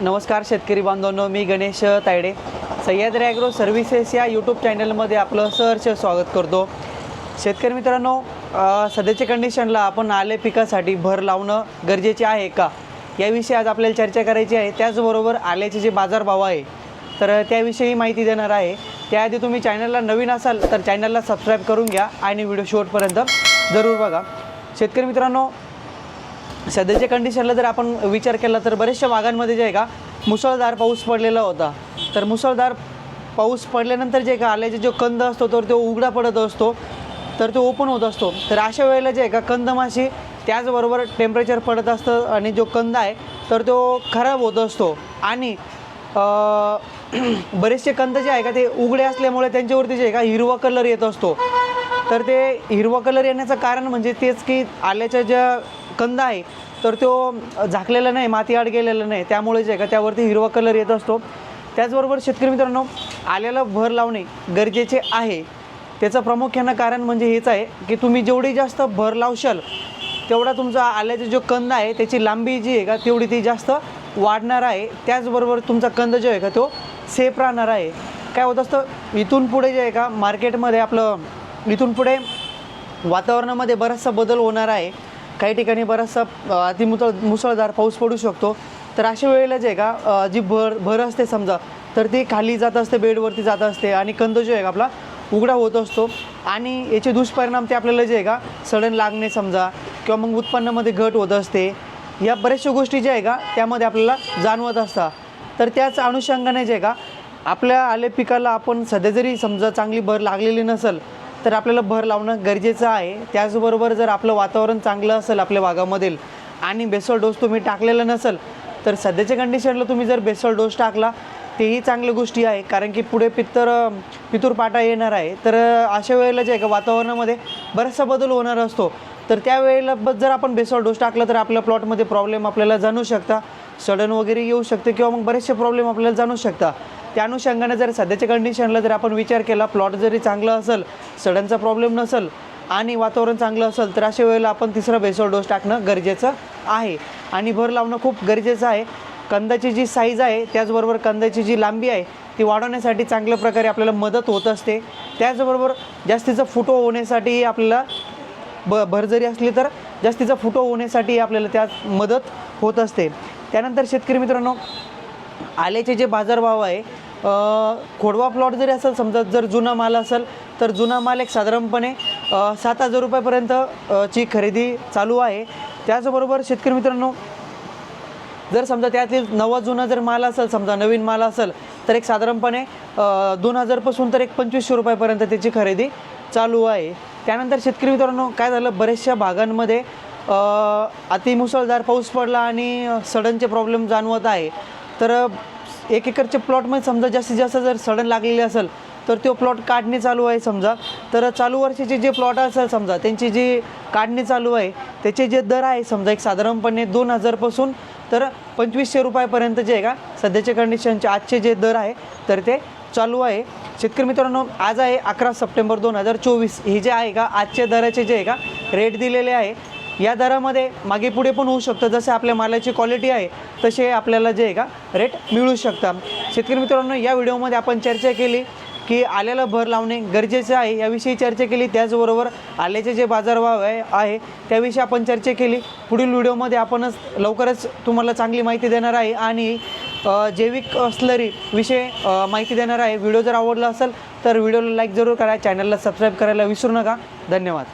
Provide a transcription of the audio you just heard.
नमस्कार शेतकरी बांधवांनो मी गणेश तायडे. सह्याद्री ॲग्रो सर्व्हिसेस या यूट्यूब चॅनलमध्ये आपलं सहर्ष स्वागत करतो. शेतकरी मित्रांनो सध्याच्या कंडिशनला आपण आले पिकासाठी भर लावणं गरजेचे आहे का? याविषयी आज आपल्याला चर्चा करायची आहे. त्याचबरोबर आल्याचे जे बाजारभाव आहे तर त्याविषयी माहिती देणार आहे. त्याआधी तुम्ही चॅनलला नवीन असाल तर चॅनलला सबस्क्राईब करून घ्या आणि व्हिडिओ शेवटपर्यंत जरूर बघा. शेतकरी मित्रांनो सध्याच्या कंडिशनला जर आपण विचार केला तर बऱ्याचशा भागांमध्ये जे आहे का मुसळधार पाऊस पडलेला होता. तर मुसळधार पाऊस पडल्यानंतर जे का आल्याचा जो कंद असतो तर तो उघडा पडत असतो तर तो ओपन होत असतो. तर अशा वेळेला जे आहे का कंदमाशी त्याचबरोबर टेम्परेचर पडत असतं आणि जो कंद आहे तर तो खराब होत असतो. आणि बरेचसे कंद जे आहे का ते उघडे असल्यामुळे त्यांच्यावरती जे आहे का हिरवा कलर येत असतो. तर ते हिरवा कलर येण्याचं कारण म्हणजे तेच की आल्याच्या ज्या कंद आहे तर तो झाकलेला नाही माती आड गेलेला नाही. त्यामुळे जे आहे का त्यावरती हिरवा कलर येत असतो. त्याचबरोबर शेतकरी मित्रांनो आल्याला भर लावणे गरजेचे आहे. त्याचं प्रामुख्यानं कारण म्हणजे हेच आहे की तुम्ही जेवढी जास्त भर लावशाल तेवढा तुमचा आल्याचा जो कंद आहे त्याची लांबी जी आहे का तेवढी ती जास्त वाढणार आहे. त्याचबरोबर तुमचा कंद जो आहे का तो सेफ राहणार आहे. काय होत असतं इथून पुढे जे आहे का मार्केटमध्ये आपलं इथून पुढे वातावरणामध्ये बराचसा बदल होणार आहे. काही ठिकाणी बराचसा अ, अतिमुसळ मुसळधार पाऊस पडू शकतो. तर अशा वेळेला जे आहे का जी भर भर असते समजा तर ती खाली जात असते बेडवरती जात असते आणि कंद जो आहे का आपला उघडा होत असतो. आणि याचे दुष्परिणाम ते आपल्याला जे आहे का सडन लागणे समजा किंवा मग उत्पन्नामध्ये घट होत असते या बऱ्याचशा गोष्टी ज्या आहे का त्यामध्ये आपल्याला जाणवत असतात. तर त्याच अनुषंगाने जे आहे का आपल्या आले पिकाला आपण सध्या जरी समजा चांगली भर लागलेली नसेल तर आपल्याला भर लावणं गरजेचं आहे. त्याचबरोबर जर आपलं वातावरण चांगलं असेल आपल्या भागामधील आणि बेसल डोस तुम्ही टाकलेला नसेल तर सध्याच्या कंडिशनला तुम्ही जर बेसल डोस टाकला तेही चांगल्या गोष्टी आहे. कारण की पुढे पित्तर पितूर पाटा येणार आहे. तर अशा वेळेला जे आहे का वातावरणामध्ये बराचसा बदल होणार असतो. तर त्यावेळेला जर आपण बेसल डोस टाकला तर आपल्या प्लॉटमध्ये प्रॉब्लेम आपल्याला जाणू शकता. सडन वगैरे येऊ शकते किंवा मग बरेचसे प्रॉब्लेम आपल्याला जाणू शकता. त्या अनुषंगाने जर सध्याच्या कंडिशनला जर आपण विचार केला प्लॉट जरी चांगला असेल सडनचा प्रॉब्लेम नसेल आणि वातावरण चांगलं असेल तर अशा वेळेला आपण तिसरा बेसळ डोस टाकणं गरजेचं आहे. आणि भर लावणं खूप गरजेचं आहे. कंदाची जी साईज आहे त्याचबरोबर कंदाची जी लांबी आहे ती वाढवण्यासाठी चांगल्या प्रकारे आपल्याला मदत होत असते. त्याचबरोबर जास्तीचा फुटो होण्यासाठी आपल्याला ब भर जरी असली तर जास्तीचा फुटो होण्यासाठी आपल्याला त्यात मदत होत असते. त्यानंतर शेतकरी मित्रांनो आल्याचे जे बाजारभाव आहे खोडवा प्लॉट जरी असेल समजा जर जुना माल असेल तर जुना माल एक साधारणपणे सात हजार रुपयापर्यंत ची खरेदी चालू आहे. त्याचबरोबर शेतकरी मित्रांनो जर समजा त्यातील नवा जुना जर माल असेल समजा नवीन माल असेल तर एक साधारणपणे दोन हजारपासून तर एक पंचवीसशे रुपयापर्यंत त्याची खरेदी चालू आहे. त्यानंतर शेतकरी मित्रांनो काय झालं? बऱ्याचशा भागांमध्ये अतिमुसळधार पाऊस पडला आणि सडनचे प्रॉब्लेम जाणवत आहे. तर एक एकरच्या प्लॉटमध्ये समजा जास्तीत जास्त जर सडन लागलेले असेल तर तो प्लॉट काढणी चालू आहे समजा. तर चालू वर्षाचे जे प्लॉट असेल समजा त्यांची जी काढणी चालू आहे त्याचे जे दर आहे समजा एक साधारणपणे दोन हजारपासून तर पंचवीसशे रुपयापर्यंत जे आहे का सध्याच्या कंडिशनचे आजचे जे दर आहे तर ते चालू आहे. शेतकरी मित्रांनो आज आहे अकरा सप्टेंबर दोन हजार चोवीस. हे जे आहे का आजच्या दराचे जे आहे का रेट दिलेले आहे. या दरामध्ये मागे पुढे पण होऊ शकतं. जसे आपल्या मालाची क्वालिटी आहे तसे आपल्याला जे आहे का रेट मिळू शकतात. शेतकरी मित्रांनो या व्हिडिओमध्ये आपण चर्चा केली की आल्याला भर लावणे गरजेचं आहे. याविषयी चर्चा केली त्याचबरोबर आल्याचे जे बाजारभाव आहे आहे त्याविषयी आपण चर्चा केली. पुढील व्हिडिओमध्ये आपणच लवकरच तुम्हाला चांगली माहिती देणार आहे आणि जैविक स्लरी विषय माहिती देणार आहे. व्हिडिओ जर आवडला असेल तर व्हिडिओला लाईक जरूर करा. चॅनलला सबस्क्राईब करायला विसरू नका. धन्यवाद.